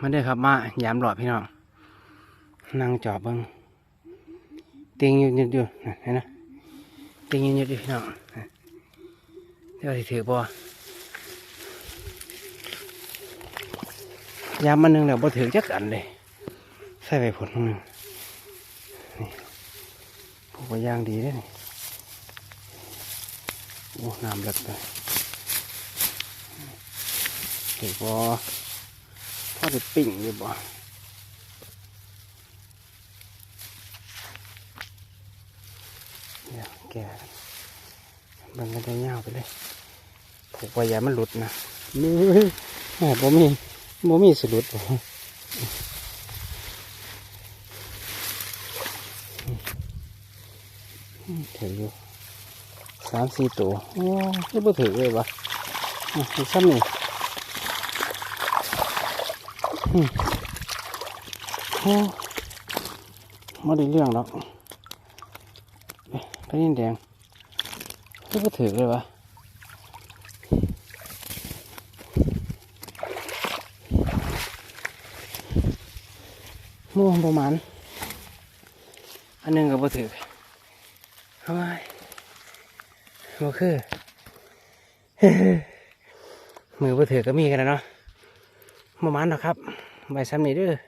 มาเด้อครับมายามหลอดพี่น้องนั่งจอบเบิ้งเตียงยืดๆอยู่นะเห็นนะเตียงยืดๆอยู่พี่น้องเดี๋ยวถือบ่ยามมันหนึงแล้วบ่ถือจักอันเลยใส่ไปผลนึงนี่ผูกไว้ย่างดีเลยนี่โอ้น้ำเลึกเลยถือบ่ พอจะปิ่งอยู่บ่เดี๋ยวแกะเบังกันได้ยาวไปเลยผูกไว้ยามันหลุดนะมือแหมบ่มีบ่มีสะดุดบ่ถืออยู่สามสี่ตัวโอ้ยบ่ถือเลยวะอะอีกซ้ำนี่ง โอ้มาได้เรื่องแล้วเอ๊ะไปยินแดงก็ถือเลยวะม่ประมาณอันหนึงก็บ่ถือทำไมบ่คือมือบ่ถือก็มีกันนะเนาะประมาณนะครับ ใบซ้ำนี่เด้อ